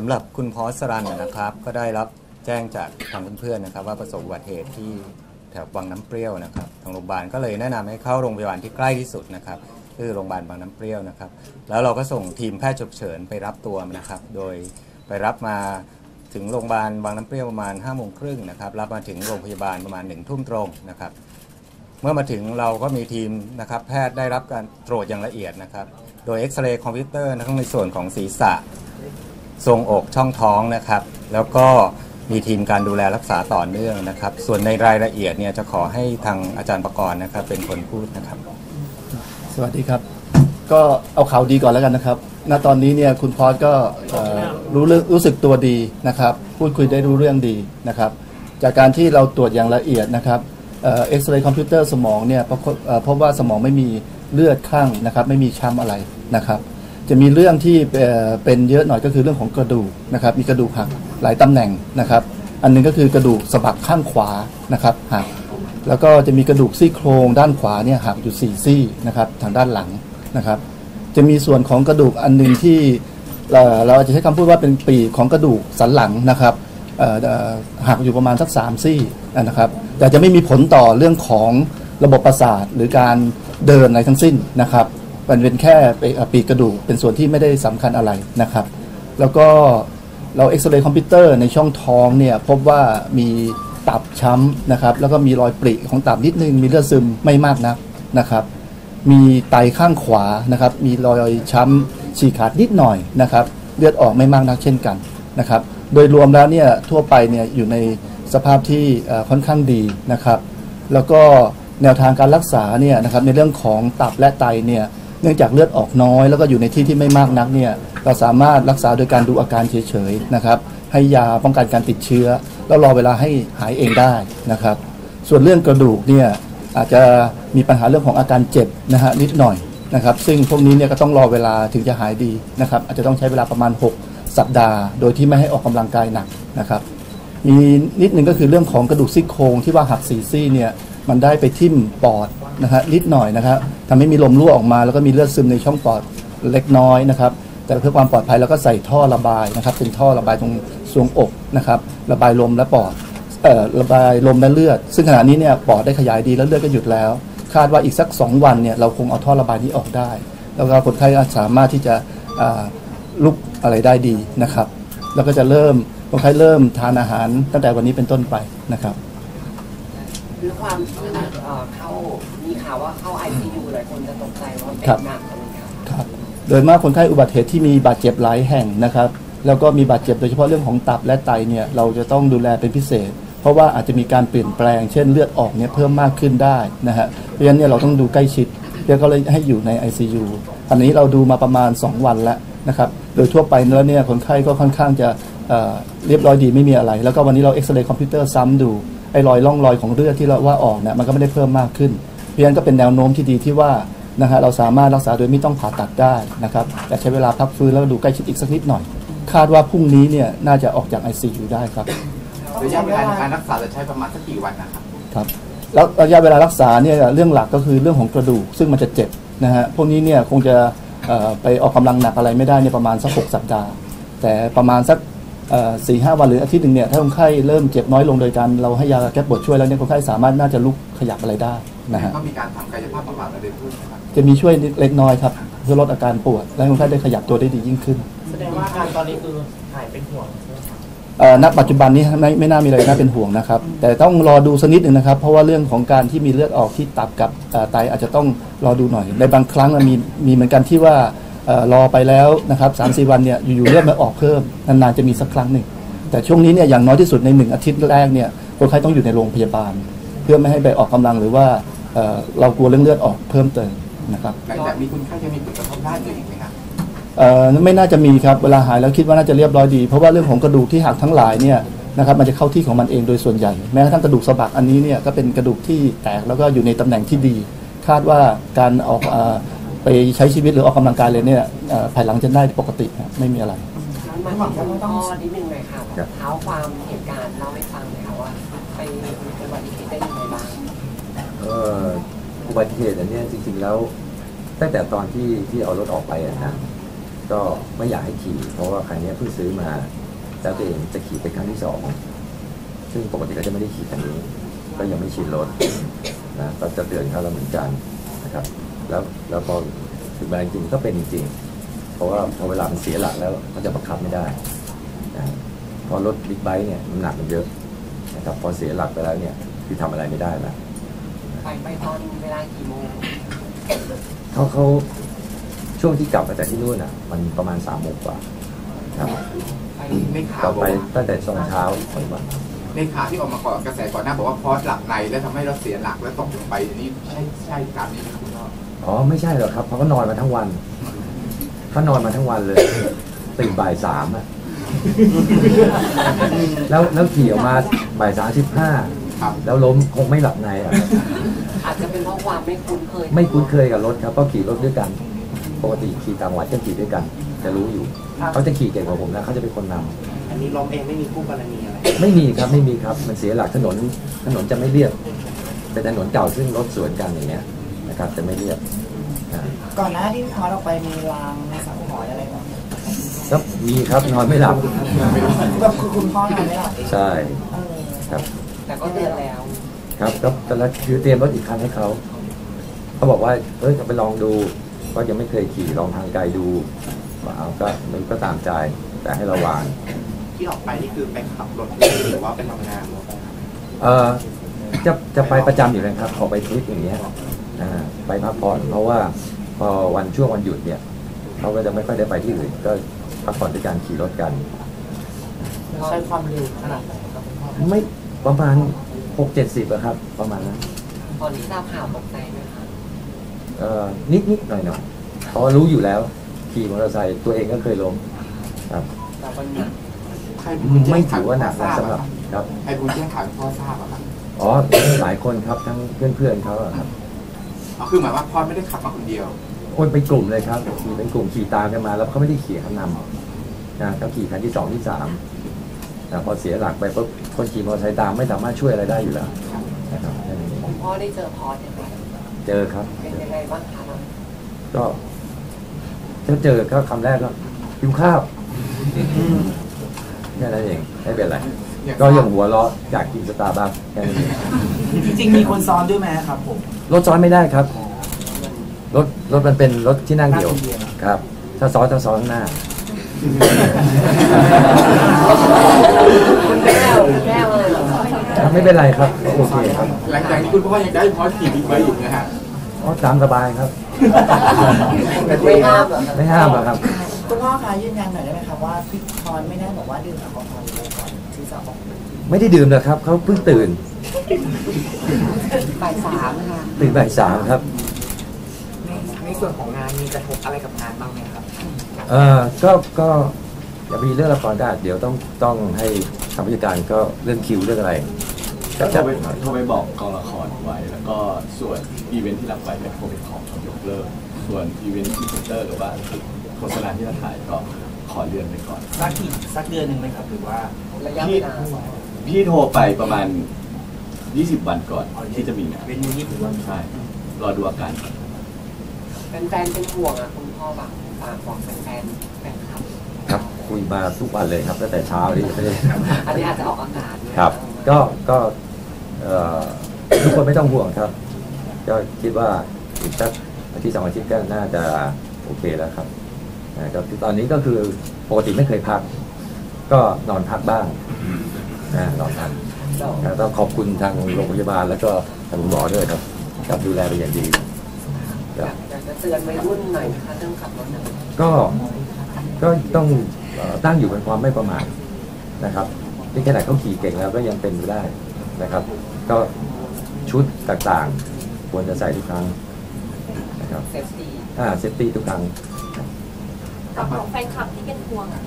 สำหรับคุณพอสรันนะครับ ก็ได้รับแจ้งจากทางเพื่อนๆนะครับ ว่าประสบอุบัติเหตุที่แถววังน้ำเปรี้ยวนะครับทางโรงพยาบาลก็เลยแนะนำให้เข้าโรงพยาบาลที่ใกล้ที่สุดนะครับคือโรงพยาบาลบางน้ำเปรี้ยวนะครับ แล้วเราก็ส่งทีมแพทย์ฉุกเฉินไปรับตัวนะครับ โดยไปรับมาถึงโรงพยาบาลบางน้ำเปรี้ยวประมาณ5้าโมงครึ่งนะครับรับมาถึงโรงพยาบาลประมาณ1นึ่ทุ่มตรงนะครับ เมื่อมาถึงเราก็มีทีมนะครับแพทย์ได้รับการตรวจอย่างละเอียดนะครับ โดยเอ็กซเรย์คอมพิวเตอร์ทั้งในส่วนของศีรษะ ทรงอกช่องท้องนะครับ แล้วก็มีทีมการดูแลรักษาต่อเนื่องนะครับ ส่วนในรายละเอียดเนี่ยจะขอให้ทางอาจารย์ประกรณ์นะครับ เป็นคนพูดนะครับ สวัสดีครับ ก็เอาข่าวดีก่อนแล้วกันนะครับ ณ ตอนนี้เนี่ยคุณพอสก็เอ่อรู้เรื่องรู้สึกตัวดีนะครับ พูดคุยได้รู้เรื่องดีนะครับ จากการที่เราตรวจอย่างละเอียดนะครับเอ็กซเรย์คอมพิวเตอร์สมองเนี่ยพบเอ่อพบว่าสมองไม่มีเลือดข้างนะครับ ไม่มีช้ำอะไรนะครับ จะมีเรื่องที่เป็นเยอะหน่อยก็คือเรื่องของกระดูกนะครับ มีกระดูกหักหลายตำแหน่งนะครับ อันหนึงก็คือกระดูกสะบักข้างขวานะครับหักแล้วก็จะมีกระดูกซี่โครงด้านขวาเนี่ยหักอยู่สี่ซี่นะครับทางด้านหลังนะครับ จะมีส่วนของกระดูกอันหนึ่งที่เอ่อเราอาจจะใช้คำพูดว่าเป็นปีของกระดูกสันหลังนะครับหักอยู่ประมาณสักสามซี่นะครับ แต่จะไม่มีผลต่อเรื่องของระบบประสาทหรือการเดินอะไรทั้งสิ้นนะครับ มันเป็นแค่ปีกกระดูกเป็นส่วนที่ไม่ได้สำคัญอะไรนะครับ แล้วก็เราเอ็กซเรย์คอมพิวเตอร์ในช่องท้องเนี่ยพบว่ามีตับช้ำนะครับ แล้วก็มีรอยปริของตับนิดนึง มีเลือดซึมไม่มากนักนะครับ มีไตข้างขวานะครับ มีรอยช้ำฉีกขาดนิดหน่อยนะครับ เลือดออกไม่มากนักเช่นกันนะครับ โดยรวมแล้วเนี่ยทั่วไปเนี่ยอยู่ในสภาพที่ค่อนข้างดีนะครับ แล้วก็แนวทางการรักษาเนี่ยนะครับในเรื่องของตับและไตเนี่ย เนื่องจากเลือดออกน้อย แล้วก็อยู่ในที่ที่ไม่มากนักเนี่ยเราสามารถรักษาโดยการดูอาการเฉยๆนะครับให้ยาป้องกันการติดเชื้อ แล้วรอเวลาให้หายเองได้นะครับ ส่วนเรื่องกระดูกเนี่ยอาจจะมีปัญหาเรื่องของอาการเจ็บนะฮะนิดหน่อยนะครับ ซึ่งพวกนี้เนี่ยก็ต้องรอเวลาถึงจะหายดีนะครับ อาจจะต้องใช้เวลาประมาณ 6 สัปดาห์ โดยที่ไม่ให้ออกกำลังกายหนักนะครับมีนิดหนึ่งก็คือเรื่องของกระดูกซี่โครงที่ว่าหักสีซี่เนี่ย มันได้ไปทิ่มปอดนะฮะนิดหน่อยนะครับทำให้มีลมรั่วออกมาแล้วก็มีเลือดซึมในช่องปอดเล็กน้อยนะครับ แต่เพื่อความปลอดภัยเราก็ใส่ท่อระบายนะครับ เป็นท่อระบายตรงทรวงอกนะครับระบายลมและปอดเอ่อระบายลมและเลือด ซึ่งขณะนี้เนี่ยปอดได้ขยายดีแล้วเลือดก็หยุดแล้ว คาดว่าอีกสัก 2 วันเนี่ยเราคงเอาท่อระบายนี้ออกได้ แล้วก็คนไข้สามารถที่จะลุกอะไรได้ดีนะครับ แล้วก็จะเริ่มคนไข้เริ่มทานอาหารตั้งแต่วันนี้เป็นต้นไปนะครับ ด้วยความที่เอ่อเข้ามีข่าวว่าเข้า ICU หลายคนจะตกใจว่าเป็ครับนหนักอะไรอย่างเงี้ยครับโดยมากคนไข้อุบัติเหตุที่มีบาดเจ็บหลายแห่งนะครับ แล้วก็มีบาดเจ็บโดยเฉพาะเรื่องของตับและไตเนี่ยเราจะต้องดูแลเป็นพิเศษ เพราะว่าอาจจะมีการเปลี่ยนแปลง เช่นเลือดออกเนี่ยเพิ่มมากขึ้นได้นะฮะเพราะฉะนั้นเนี่ยเราต้องดูใกล้ชิดเพื่อก็เลยให้อยู่ใน ICU อันนี้เราดูมาประมาณ 2 วันแล้วนะครับโดยทั่วไปแล้วเนี่ยคนไข้ก็ค่อนข้างจะเอ่อเรียบร้อยดีไม่มีอะไร แล้วก็วันนี้เราเอ็กซเรย์คอมพิวเตอร์ซ้ำดู ไอ้รอยร่องรอยของเลือดที่เราว่าออกเนี่ยมันก็ไม่ได้เพิ่มมากขึ้น เพราะฉะนั้นก็เป็นแนวโน้มที่ดีที่ว่านะฮะเราสามารถรักษาโดยไม่ต้องผ่าตัดได้นะครับแต่ใช้เวลาพักฟื้นแล้วก็ดูใกล้ชิดอีกสักนิดหน่อย คาดว่าพรุ่งนี้เนี่ยน่าจะออกจาก ICU ได้ครับระยะเวลาในการรักษาจะใช้ประมาณสักกี่วันนะครับครับแล้วระยะเวลารักษาเนี่ยเรื่องหลักก็คือเรื่องของกระดูกซึ่งมันจะเจ็บนะฮะพวกนี้เนี่ยคงจะเอ่อไปออกกำลังหนักอะไรไม่ได้เนี่ยประมาณสักหกสัปดาห์ แต่ประมาณสัก สี่ห้าวันหรืออาทิตย์หนึ่งเนี่ยถ้าคนไข้เริ่มเจ็บน้อยลงโดยการเราให้ยาแก้ปวดช่วยแล้วเนี่ยคนไข้สามารถน่าจะลุกขยับอะไรได้นะฮะก็มีการทำกายภาพบำบัดอะไรเพิ่มนะครับจะมีช่วยเล็กน้อยครับเพื่อลดอาการปวดและให้คนไข้ได้ขยับตัวได้ดียิ่งขึ้น แสดงว่าอาการตอนนี้คือหายเป็นห่วงใช่ไหมครับเอ่อณปัจจุบันนี้ไม่ไม่น่ามีอะไรน่าเป็นห่วงนะครับ แต่ต้องรอดูสักนิดหนึ่งนะครับ เพราะว่าเรื่องของการที่มีเลือดออกที่ตับกับเอ่อไตอาจจะต้องรอดูหน่อย ในบางครั้งมันมีมีเหมือนกันที่ว่าเอ่อ รอไปแล้วนะครับสามสี่วันเนี่ยอยู่ๆเลือดมาออกเพิ่มนานๆจะมีสักครั้งหนึ่ง แต่ช่วงนี้เนี่ยอย่างน้อยที่สุดในหนึ่งอาทิตย์แรกเนี่ยคนไข้ต้องอยู่ในโรงพยาบาล เพื่อไม่ให้ไปออกกำลังหรือว่าเอ่อเรากลัวเรื่องเลือดออกเพิ่มเติมนะครับหลังจากมีคุณไข้จะมีผลกระทบด้านอื่นอีกไหมครับเอ่อไม่น่าจะมีครับเวลาหายแล้วคิดว่าน่าจะเรียบร้อยดี เพราะว่าเรื่องของกระดูกที่หักทั้งหลายเนี่ยนะครับมันจะเข้าที่ของมันเองโดยส่วนใหญ่ แม้กระทั่งกระดูกสะบักอันนี้เนี่ยก็เป็นกระดูกที่แตกแล้วก็อยู่ในตำแหน่งที่ดี คาดว่าการออกเอ่อ ไปใช้ชีวิตหรือออกกำลังกายเลยเนี่ยเอ่อภายหลังจะได้ปกติครับไม่มีอะไรมันมาถึงคุณพ่อนิดนึงเลยค่ะแบบเท้าความเหตุการณ์เล่าให้ฟังหน่อยค่ะว่า ไปอุบัติเหตุได้ยังไงบ้างเอ่ออุบัติเหตุอันเนี้ยจริงๆแล้ว ตั้งแต่ตอนที่ที่เอารถออกไปอะนะก็ไม่อยากให้ขี่ เพราะว่าคันนี้เพิ่งซื้อมาแล้วตัวเองจะขี่เป็นครั้งที่สองซึ่งปกติก็จะไม่ได้ขี่คันนี้ ก็ยังไม่ชินรถนะก็จะเตือนเขาแล้วเหมือนกันนะครับ แล้วแล้วพอถึงเวลาจริงๆก็เป็นจริงๆเพราะว่าพอเวลามันเสียหลักแล้วเขาจะบังคับไม่ได้นะเพอรถบิ๊กไบค์เนี่ยน้ำหนักมันเยอะนะครับพอเสียหลักไปแล้วเนี่ยคือทำอะไรไม่ได้แล้วไปไปตอนเวลากี่โมงเขาเขาช่วงที่กลับมาจากที่นู่นอะ มันประมาณสามโมงกว่าครับไปในข่ากลัวบไปตั้งแต่ช่วงเช้าของวันในข่าวที่ออกมาก่อนกระแสก่อนหน้าบอกว่าพอสหลับในแล้วทำให้รถเสียหลักแล้วตกลงไปนี่ใช่ใช่ตามนี้ ออ๋อไม่ใช่หรอกครับเขาก็นอนมาทั้งวันเขานอนมาทั้งวันเลยตื่นบ่ายสามอะแล้วแล้วขี่ออกมาบ่ายสามสิบห้าครับแล้วล้มคงไม่หลับในอะอาจจะเป็นเพราะความไม่คุ้นเคย ไม่คุ้นเคยกับรถครับเพราะขี่รถด้วยกันปกติขี่ตามวัดก็ขี่ด้วยกัน จะรู้อยู่เขาจะขี่เก่งกว่าผมนะเขาจะเป็นคนนำอันนี้ล้มเองไม่มีคู่กรณีอะไรไม่มีครับไม่มีครับมันเสียหลักถนนถนนจะไม่เรียบเป็นถนนเก่าซึ่งรถสวนกันอย่างเงี้ย นะครับจะไม่เรียบนะก่อนหน้าที่พอเราไปมีรางสังหรณ์อะไรบ้างก็มีครับนอนไม่หลับแบบคือคุณพ่อนอนไม่หลับเองใช่เออครับ แต่ก็เตือนแล้วครับก็ตอนแรกคือเตรียมรถอีกคันให้เขาเขาบอกว่าเฮ้ยไปลองดู ก็ยังไม่เคยขี่ลองทางไกลดูว่าเอาก็มันก็ตามใจแต่ให้ระวังที่ออกไปนี่คือไปขับรถหรือว่าไปทำงานเออจะจะไปประจำอยู่นะครับออกไปทริปอย่างเงี้ยอ่า ไปพักผ่อนเพราะว่าพอวันช่วงวันหยุดเนี่ยเขาก็จะไม่ค่อยได้ไปที่อื่น ก็พักผ่อนด้วยการขี่รถกัน ใช้ความเร็วขนาดไหนครับคุณพ่อไม่ประมาณหกเจ็ดสิบอะครับ ประมาณนั้นตอนที่ทราบข่าวตกใจไหมคะเอ่อนิดนิดหน่อยหน่อยเพราะว่ารู้อยู่แล้ว ขี่มอเตอร์ไซค์ตัวเองก็เคยล้มครับ แต่วันนี้ใครเป็นคนแจ้ไม่งถือว่าหนักข่นะวสำหรับพ่อทราบอะครับ ใครเป็นคนแจ้งข่าวให้พ่อทราบอะครับ อ๋อ หลายคนครับทั้งเพื่อนๆเขาอะครับ อ๋อคือหมายว่าพ่อไม่ได้ขับมาคนเดียวโอ้ยเป็นกลุ่มเลยครับขี่เป็นกลุ่มขี่ตามกันมา แล้วเขาไม่ได้ขี่คันนำนะเขาขี่คันที่สองที่สามแต่พอเสียหลักไปปุ๊บคนขี่มอเตอร์ไซค์ตามไม่สามารถช่วยอะไรได้อยู่แล้วนะครับแค่นี้คุณพ่อได้เจอพอสยังไงเจอครับ เป็นยังไงบ้างคะเราก็ถ้าเจอก็คำแรกก็หิวข้าวแค่นั้นเองไม่เป็นไร ก็ยังหัวเราะอยากกินสตาร์บัคแค่นั้นเองจริงๆมีคนซ้อนด้วยไหมครับผมรถซ้อนไม่ได้ครับ รถรถมันเป็นรถที่นั่งเดียวนั่งเดียวครับ ถ้าซ้อนต้องซ้อนข้างหน้าคุณแม่คุณแม่เลยเหรอไม่เป็นไรครับโอเคครับหลังจากนี้คุณพ่อยังได้พ่อขี่บิ๊กไบค์อยู่นะฮะอ๋อตามสบายครับ ไม่ห้ามเหรอคะไม่ห้ามหรอกครับ คุณพ่อคะยืนยันหน่อยได้ไหมครับว่าพี่พรไม่ได้บอกว่าดื่มแอลกอฮอล์ เลยก่อนที่จะออกไม่ได้ดื่มหรอกครับเขาเพิ่งตื่นบ่ายสามค่ะตื่นบ่ายสามครับในในส่วนของงานมีกระทบอะไรกับงานบ้างไหมครับเออก็ก็อย่ามีเรื่องละครได้เดี๋ยวต้องต้องให้ทางผู้จัดการก็เรื่องคิวเรื่องอะไรก็จะโทรไปโทรไปบอกกองละครไว้ แล้วก็ส่วนอีเวนท์ที่รับไว้ก็โทรไปขอเขายกเลิก ส่วนอีเวนท์พรีเซนเตอร์หรือว่าโฆษณาที่จะถ่ายก็ ขอเลื่อนไปก่อนสักกี่สักเดือนหนึ่งไหมครับหรือว่าระยะเวลาพี่โทรไปประมาณ 20 วันก่อนที่จะมีงานเป็นยี่สิบวันใช่รอดูอาการก่อนเป็นแฟนเป็นห่วงอะคุณพ่อแบบฝากบอกแฟนแฟนแฟนคลับครับคุยมาทุกวันเลยครับตั้งแต่เช้านี่ไม่ได้อันนี้อาจจะออกอากาศนะครับ ก็ก็เอ่อทุกคนไม่ต้องห่วงครับ ก็คิดว่าอีกสักอาทิตย์สองอาทิตย์ก็น่าจะโอเคแล้วครับ นะครับตอนนี้ก็คือปกติไม่เคยพัก ก็นอนพักบ้างนะนอนพักแล้วต้องขอบคุณทางโรงพยาบาลแล้วก็ทางคุณหมอด้วยครับครับดูแลเป็นอย่างดีคอรับยากอยากจะเตือนวัยรุ่นหน่อยนะคะเรื่องขับรถนะก็ก็ต้องเอ่อตั้งอยู่บนความไม่ประมาทนะครับที่ขนาดเขาขี่เก่งแล้วก็ยังเป็นอยู่ได้นะครับ ก็ชุดต่างๆ ควรจะใส่ทุกครั้งนะครับเซฟตี้อ่าเซฟตี้ทุกครั้ง กับของแฟนคลับที่เป็นห่วงอะ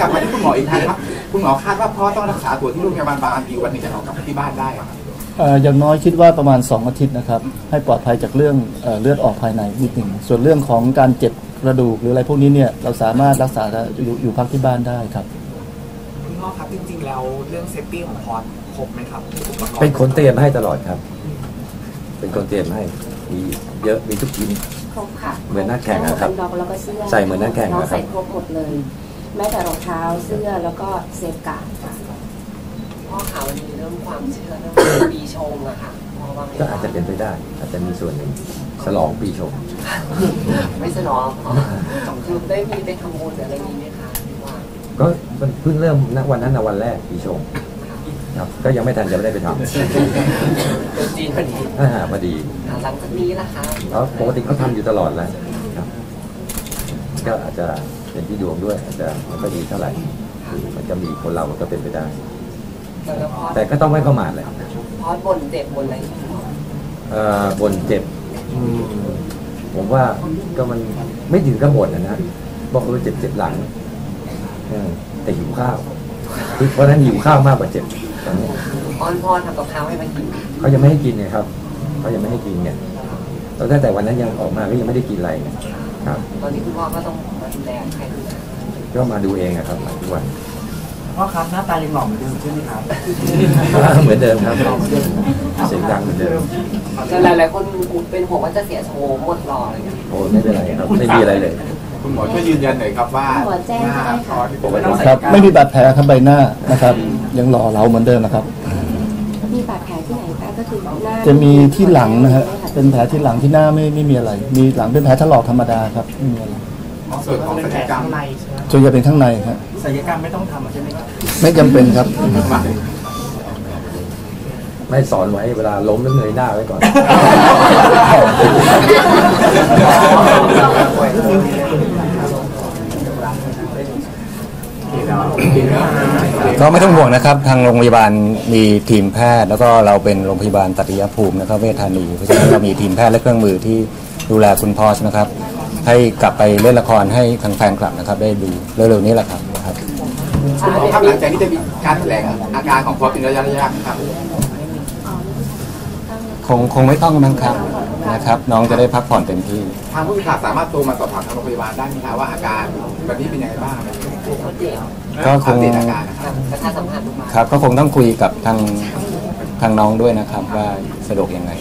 กลับมาที่คุณหมออีกครั้งครับ คุณหมอคาดว่าพ่อต้องรักษาตัวที่โรงพยาบาลบางทีวันหนึงจะออกกลับที่บ้านได้อะครับ เอ่ออย่างน้อยคิดว่าประมาณ 2 อาทิตย์นะครับ ให้ปลอดภัยจากเรื่องเอ่อเลือดออกภายในนิดหนึ่งส่วนเรื่องของการเจ็บกระดูกหรืออะไรพวกนี้เนี่ยเราสามารถรักษาได้อยู่อยู่พักที่บ้านได้ครับ คุณพ่อครับจริงๆ แล้วเรื่องเซฟตี้ของพอร์ตครบไหมครับอุปกรณ์เป็นคนเตรียมให้ตลอดครับ เป็นคนเตรียมให้ มีเยอะ มีทุกชิ้น ครบค่ะเหมือนนักแข่งอะครับทั้หมดทั้งดอกแล้วก็เสื้อใส่เหมือนนักแข่งน้องอะครับ ใส่ครบหมดเลย แม้แต่รองเท้าเสื้อแล้วก็เซฟการ์ดค่ะพ่อข่าวมันมีเรื่องความเชื่อเรื่องปีชงอะค่ะพ่อว่าไงก็อาจจะเป็นไปได้ อาจจะมีส่วนหนึ่งฉลองปีชงไม่สนองพ่อคือได้มีไปทำบุญหรืออะไรนี้ไหมคะหรือว่าก็มันเพิ่งเริ่มณวันนั้นนะวันแรกปีชง ครับก็ยังไม่ทันจะไม่ได้ไปทเป็นจีนพอดีำอ่าพอดีอะหลังจากนี้ล่ะคะเพราะปกติเขาทำอยู่ตลอดแล้วครับ ก็อาจจะเป็นที่ดวงด้วย อาจจะไม่ค่อยดีเท่าไหร่ มันจะมีคนเราก็เป็นไปได้ แล้วพอแต่ก็ต้องไม่ประมาทเลยพอดบ่นเจ็บบ่นอะไรอย่างเงี้ยพ่อเอ่อบนเจ็บอืมผมว่าก็มันไม่ถึงกับบ่นนะนะบอกเออเจ็บเจ็บหลังเออแต่หิวข้าวคือเพราะฉะนั้นหิวข้าวมากกว่าเจ็บต อนนี้อ้อนพ่อทำกับข้าวให้มากินเขายังไม่ให้กินไงครับเขายังไม่ให้กินเนี่ยตั้งแต่วันนั้นยังออกมาก็ยังไม่ได้กินอะไรเนี่ยครับ ตอนนี้คุณพ่อก็ต้องมาดูแลใครดูแลก็มาดูเองอะครับมาทุกวันพ่อครับหน้าตายังหล่อเหมือนเดิมใช่ไหมครับเหมือนเดิมครับเสียงดังเหมือนเดิมแต่หลายๆคนเป็นห่วงว่าจะเสียโฉมหมดหล่ออะไรอย่างเงี้ยโอ้ไม่เป็นไรครับไม่มีอะไรเลย คุณหมอช่วยยืนยันหน่อยครับว่าคุณหมอแจ้งก็ได้ค่ะผมไม่ต้องใส่ครับไม่มีบาดแผลครับใบหน้านะครับ ยังหล่อเหลาเหมือนเดิมนะครับ มีบาดแผลที่ไหนคะก็คือหน้าจะมีที่หลังนะฮะเป็นแผลที่หลังที่หน้าไม่ไม่มีอะไร มีหลังเป็นแผลถลอกธรรมดาครับไม่มีอะไรส่วนของศัลยกรรมข้างในใช่ไหมส่วนใหญ่เป็นข้างในครับศัลยกรรมไม่ต้องทำใช่ไหมครับไม่จำเป็นครับ ไม่สอนไว้เวลาล้มต้องเงยหน้าไว้ก่อน ก็ไม่ต้องห่วงนะครับ ทางโรงพยาบาลมีทีมแพทย์ แล้วก็เราเป็นโรงพยาบาลตัตยภูมินะครับเวชธานีเพราะฉะนั้นเรามีทีมแพทย์และเครื่องมือที่ดูแลคุณพอสนะครับ ให้กลับไปเล่นละครให้ทางแฟนคลับนะครับ ได้ดูเร็วๆนี้แหละครับครับคุณหมอครับหลังจากนี้จะมีการแถลงอาการของพอเป็นระยะระยะครับคงคงไม่ต้องมั้งครับนะครับ น้องจะได้พักผ่อนเต็มที่ ทางผู้พิพากษาสามารถโทรมาสอบถามทางโรงพยาบาลได้ไหมครับว่าอาการแบบนี้เป็นยังไงบ้างเขาเจ็บ ก็คงอัปเดตอาการนะครับ ประชาสัมพันธ์มา ครับก็คงต้องคุยกับทางทางน้องด้วยนะครับ ว่าสะดวกยังไง